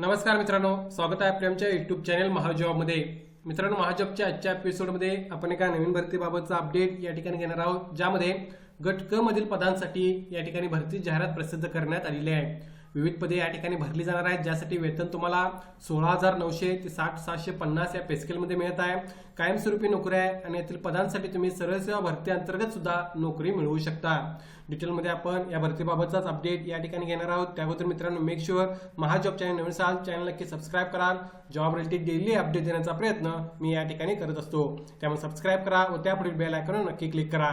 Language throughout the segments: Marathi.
नमस्कार मित्रांनो स्वागत आहे आपल्या आमच्या युट्यूब चॅनल महाजॉबमध्ये मित्रांनो महाजॉबच्या आजच्या एपिसोडमध्ये आपण एका नवीन भरतीबाबतचा अपडेट या ठिकाणी घेणार आहोत ज्यामध्ये गट क मधील पदांसाठी या ठिकाणी भरती जाहिरात प्रसिद्ध करण्यात आलेली आहे. विविध पदे या ठिकाणी भरली जाणार आहेत. ज्यासाठी वेतन तुम्हाला सोळा हजार नऊशे ते साठ सहाशे पन्नास या पेस्केलमध्ये मिळत आहे. कायमस्वरूपी नोकऱ्या आहे आणि यातील पदांसाठी तुम्ही सरळ सेवा भरती अंतर्गत सुद्धा नोकरी मिळवू शकता. डिटेलमध्ये आपण या भरतीबाबतचाच अपडेट या ठिकाणी घेणार आहोत. त्याबद्दल मित्रांनो मेक शुअर महाजॉब चॅनल नवीन असाल चॅनल नक्की सबस्क्राईब करा. जॉब रिलेटेड डेली अपडेट देण्याचा प्रयत्न मी या ठिकाणी करत असतो. त्यामुळे सबस्क्राईब करा व त्यापुढील बेल आयकॉन नक्की क्लिक करा.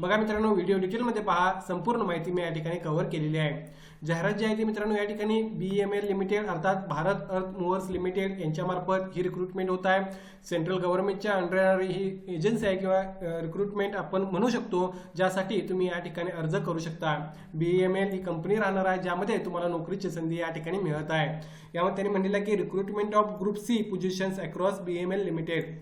बघा मित्रांनो व्हिडिओ डिटेलमध्ये पहा संपूर्ण माहिती मी या ठिकाणी कव्हर केलेली आहे. जाहिरात जी आहे ती मित्रांनो या ठिकाणी बी एम एल लिमिटेड अर्थात भारत अर्थ मुव्हर्स लिमिटेड यांच्यामार्फत ही रिक्रुटमेंट होत आहे. सेंट्रल गव्हर्नमेंटच्या अंडर ही एजन्सी आहे किंवा रिक्रुटमेंट आपण म्हणू शकतो ज्यासाठी तुम्ही या ठिकाणी अर्ज करू शकता. बी एम एल ही कंपनी राहणार आहे ज्यामध्ये तुम्हाला नोकरीची संधी या ठिकाणी मिळत आहे. यामध्ये त्यांनी म्हणलेलं की recruitment of group C positions across B M L limited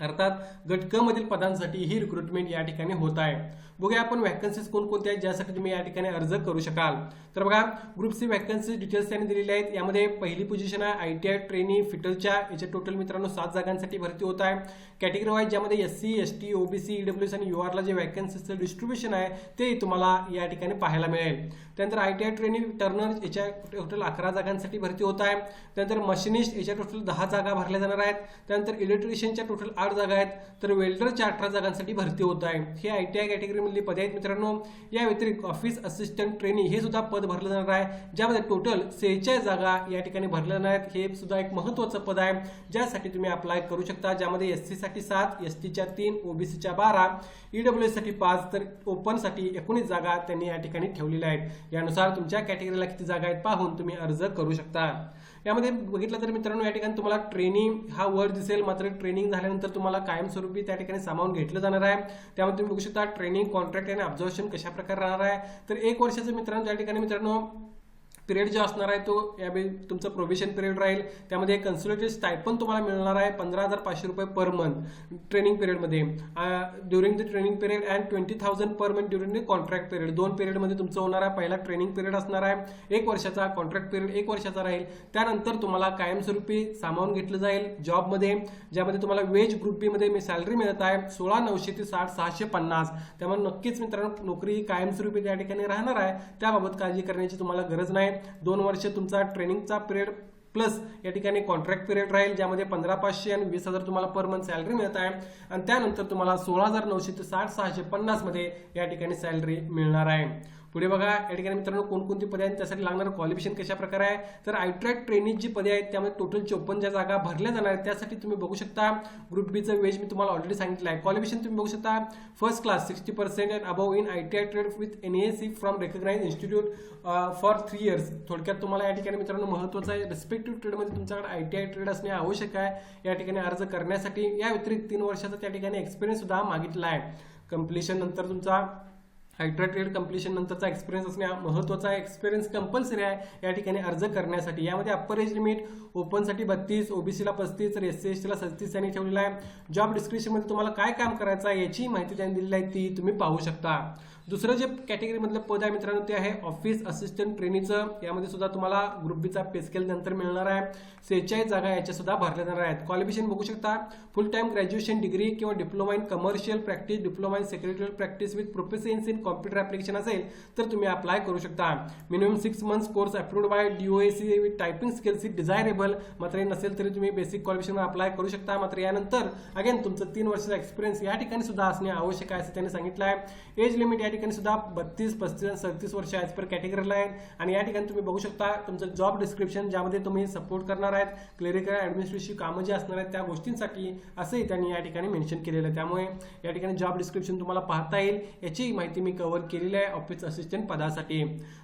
अर्थात गट क मधील पदांसाठी ही रिक्रुटमेंट या ठिकाणी होत आहे. बघूया आपण व्हॅकन्सीज कोणकोणत्या आहेत ज्यासाठी तुम्ही या ठिकाणी अर्ज करू शकाल. तर बघा ग्रुप सी व्हॅकन्सी डिटेल्स त्यांनी दिलेले आहेत. यामध्ये पहिली पोझिशन आहे आय टी आय ट्रेनी फिटलच्या याच्या टोटल मित्रांनो सात जागांसाठी भरती होत आहे. कॅटेगरी वाईज ज्यामध्ये S C S T OBC EW आणि यू आरला जे व्हॅकन्सीजचं डिस्ट्रीब्युशन आहे ते तुम्हाला या ठिकाणी पाहायला मिळेल. त्यानंतर I T I trainee turner याच्या टोटल अकरा जागांसाठी भरती होत आहे. त्यानंतर मशिनिस्ट याच्या टोटल दहा जागा भरल्या जाणार आहेत. त्यानंतर इलेक्ट्रिशियनच्या टोटल आठ जागा आहेत तर वेल्डरच्या अठरा जागांसाठी भरती होत आहे. हे आय टी आय कॅटेगरीमधली पदे आहेत मित्रांनो. या व्यतिरिक्त ऑफिस असिस्टंट ट्रेनिंग हे सुद्धा पद भरलं जाणार आहे. ज्यामध्ये टोटल सेहेचाळीस जागा या ठिकाणी भरल्या जाणार आहेत. हे सुद्धा एक महत्त्वाचं पद आहे. ज्यासाठी तुम्ही अप्लाय करू शकता. ज्यामध्ये एस सी साठी सात एस टीच्या तीन ओबीसीच्या बारा ईडब्ल्यू एससाठी पाच तर ओपनसाठी एकोणीस जागा त्यांनी या ठिकाणी ठेवलेल्या आहेत. यानुसार तुमच्या कॅटेगरीला किती जागा आहेत पाहून तुम्ही अर्ज करू शकता. यामध्ये बघितलं तर मित्रांनो या ठिकाणी तुम्हाला ट्रेनिंग हा वर्ड दिसेल. मात्र ट्रेनिंग झाल्यानंतर तुम्हाला कायमस्वरूपी त्या ठिकाणी सामावून घेतलं जाणार आहे. त्यामध्ये तुम्ही बघू शकता ट्रेनिंग कॉन्ट्रॅक्ट आणि ऑब्झर्वेशन कशा प्रकारे राहणार आहे. तर एक वर्षाचं मित्रांनो त्या ठिकाणी मित्रांनो पिरियड जो असणार आहे तो यावेळी तुमचं प्रोव्हिशन पिरियड राहील. त्यामध्ये कन्सल्टेड स्टायपन तुम्हाला मिळणार आहे पंधरा हजार पाचशे रुपये पर मंथ ट्रेनिंग पिरियडमध्ये during the training period and twenty thousand per month during the contract period दोन पिरियडमध्ये तुमचं होणार आहे. पहिला ट्रेनिंग पिरियड असणार आहे. एक वर्षाचा कॉन्ट्रॅक्ट पिरियड एक वर्षाचा राहील. त्यानंतर तुम्हाला कायमस्वरूपी सामावून घेतलं जाईल जॉबमध्ये ज्यामध्ये तुम्हाला वेज ग्रुप बीमध्ये मी सॅलरी मिळत आहे. सोळा नऊशे ते साठ सहाशे पन्नास. त्यामुळे नक्कीच मित्रांनो नोकरी कायमस्वरूपी त्या ठिकाणी राहणार आहे. त्याबाबत काळजी करण्याची तुम्हाला गरज नाही. दोन वर्ष तुमचा ट्रेनिंगचा पिरियड प्लस या ठिकाणी कॉन्ट्रॅक्ट पिरियड राहील ज्यामध्ये पंधरा पाचशे आणि वीस हजार तुम्हाला पर मंथ सॅलरी मिळत आहे. आणि त्यानंतर तुम्हाला सोळा हजार नऊशे ते साठ सहाशे पन्नासमध्ये या ठिकाणी सॅलरी मिळणार आहे. पुढे बघा या ठिकाणी मित्रांनो कोणकोणती पदे आहेत? त्यासाठी लागणारं क्वालिफिकेशन कशा प्रकारे आहे? तर आयट्रॅक ट्रेनिंग जी पदे आहेत त्यामध्ये टोटल चोपन्न ज्या जागा भरल्या जाणार आहेत त्यासाठी तुम्ही बघू शकता ग्रुप बीचं वेज मी तुम्हाला ऑलरेडी सांगितलं आहे. क्वालिफिकेशन तुम्ही बघू शकता first class sixty percent and above in I T I trade with N S C from recognise institute for three years थोडक्यात तुम्हाला या ठिकाणी मित्रांनो महत्त्वाचं आहे रिस्पेक्टिव्ह ट्रेडमध्ये तुमच्याकडे आय टी आय ट्रेड असणे आवश्यक आहे. या ठिकाणी अर्ज करण्यासाठी या व्यतिरिक्त तीन वर्षाचा त्या ठिकाणी एक्सपिरियन्स सुद्धा मागितला आहे. कम्प्लिशन नंतर तुमचा हायड्रा ट्रेड कम्प्लिशन नंतरचा एक्सपिरियन्स असणे हा महत्त्वाचा आहे एक्सपिरियन्स कंपल्सरी आहे. या ठिकाणी अर्ज करण्यासाठी. यामध्ये अप्पर एज लिमिट ओपनसाठी बत्तीस ओबीसीला पस्तीस तर एस सी एस टीला सस्तीस यांनी ठेवलेला आहे. जॉब डिस्क्रिप्शनमध्ये तुम्हाला काय काम करायचं आहे याची माहिती त्यांनी दिलेली आहे ती तुम्ही पाहू शकता. दुसरं जे कॅटेगरीमधलं पद आहे मित्रांनो ते आहे ऑफिस असिस्टंट ट्रेनीचं यामध्ये सुद्धा तुम्हाला ग्रुप बीचा पे स्केल नंतर मिळणार आहे. सेहेचाळीस जागा याच्या सुद्धा भरल्या जाणार आहेत. क्वालिफिकेशन बघू शकता. फुल टाइम ग्रॅज्युएशन डिग्री किंवा diploma in commercial practice diploma in secretarial practice with proficiency in computer application असेल तर तुम्ही अप्लाय करू शकता. Minimum six months course approved by DOAC with typing skills is desirable मात्र हे नसेल तरी तुम्ही बेसिक क्वालिफिकेशन अप्लाय करू शकता. मात्र यानंतर अगेन तुमचं तीन वर्षाचा एक्सपिरियन्स या ठिकाणी सुद्धा असणे आवश्यक आहे असं त्यांनी सांगितलं आहे. एज लिमिट या ठिकाणी सुद्धा बत्तीस पस्तीस आणि सदतीस वर्ष ॲज पर कॅटेगरीला आहे आणि या ठिकाणी तुम्ही बघू शकता तुमचं जॉब डिस्क्रिप्शन ज्यामध्ये तुम्ही सपोर्ट करणार आहेत क्लेरिकल ॲडमिनिस्ट्रेटिव्ह कामं जी असणार आहेत त्या गोष्टींसाठी असंही त्यांनी या ठिकाणी मेन्शन केलेलं आहे. त्यामुळे या ठिकाणी जॉब डिस्क्रिप्शन तुम्हाला पाहता येईल. याची माहिती मी कव्हर केलेली आहे ऑफिस असिस्टंट पदासाठी.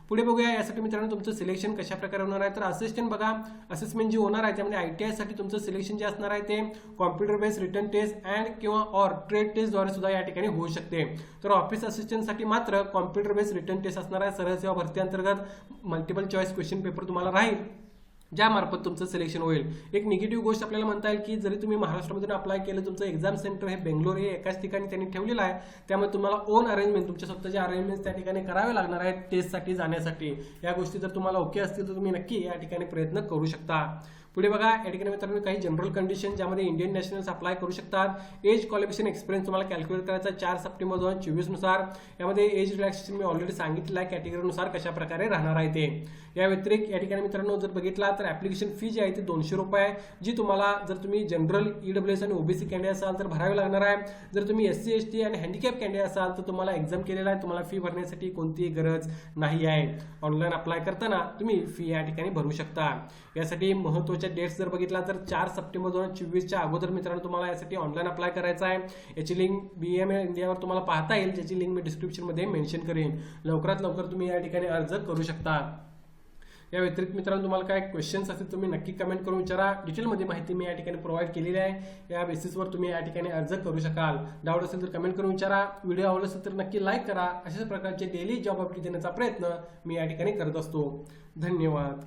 पुढे बघूया यासाठी मित्रांनो तुमचं सिलेक्शन कशा प्रकारे होणार आहे? तर असिस्टंट बघा असेसमेंट जी होणार आहे त्यामध्ये आय टी आयसाठी तुमचं सिलेक्शन जे असणार आहे ते computer based written test and किंवा ऑर ट्रेड टेस्टद्वारे सुद्धा या ठिकाणी होऊ शकते. तर ऑफिस असिस्टंटसाठी मात्र कॉम्प्युटर बेस्ड रिटर्न टेस्ट असणार आहे सरळ सेवा भरती अंतर्गत मल्टिपल चॉईस क्वेश्चन पेपर तुम्हाला राहील ज्यामार्फत तुमचं सिलेक्शन होईल. एक निगेटिव्ह गोष्ट आपल्याला म्हणता येईल की जरी तुम्ही महाराष्ट्रामधून अप्लाय केलं तुमचं एक्झाम सेंटर हे बेंगलोर हे एकाच ठिकाणी त्यांनी ठेवलेलं आहे त्यामुळे तुम्हाला ओन अरेंजमेंट तुमच्या स्वतःचे अरेंजमेंट त्या ठिकाणी करावे लागणार आहेत टेस्टसाठी जाण्यासाठी. या गोष्टी जर तुम्हाला ओके असतील तर तुम्ही नक्की या ठिकाणी प्रयत्न करू शकता. पुढे बघा या ठिकाणी मित्रांनो काही जनरल कंडिशन ज्यामध्ये इंडियन नॅशनल्स अप्लाय करू शकतात. एज क्वालिफिकेशन एक्सपिरियन्स तुम्हाला कॅल्क्युलेट करायचा चार सप्टेंबर दोन हजार यामध्ये एज रिलॅक्सेशन मी ऑलरेडी सांगितलं आहे कॅटेगरीनुसार कशा प्रकारे राहणार आहे ते. या व्यतिरिक्त या ठिकाणी मित्रांनो जर बघितला तर ऍप्लिकेशन फी जी आहे ती दोनशे रुपये आहे जी तुम्हाला जर तुम्ही जनरल ईडब्ल्यू एस आणि ओबीसी कॅन्डिडेट असाल तर भरावी लागणार आहे. जर तुम्ही एस सी एस टी आणि हँडिकॅप कॅन्डिडेट असाल तर तुम्हाला एक्झाम केलेला आहे तुम्हाला फी भरण्यासाठी कोणतीही गरज नाही आहे. ऑनलाईन अप्लाय करताना तुम्ही फी या ठिकाणी भरू शकता. यासाठी महत्त्वाच्या डेट्स जर बघितला तर चार सप्टेंबर दोन हजार चोवीसच्या अगोदर मित्रांनो तुम्हाला यासाठी ऑनलाईन अप्लाय करायचा आहे. याची लिंक बी एम इंडियावर तुम्हाला पाहता येईल ज्याची लिंक मी डिस्क्रिप्शनमध्ये मेन्शन करेन. लवकरात लवकर तुम्ही या ठिकाणी अर्ज करू शकता. या व्यतिरिक्त मित्रांनो तुम्हाला काय क्वेश्चन्स असतील तुम्ही नक्की कमेंट करून विचारा. डिटेलमध्ये माहिती मी या ठिकाणी प्रोव्हाइड केलेली आहे. या बेसिसवर तुम्ही या ठिकाणी अर्ज करू शकाल. डाऊट असेल तर कमेंट करून विचारा. व्हिडिओ आवडला असेल तर नक्की लाईक करा. अशाच प्रकारचे डेली जॉब अपडेट देण्याचा प्रयत्न मी या ठिकाणी करत असतो. धन्यवाद.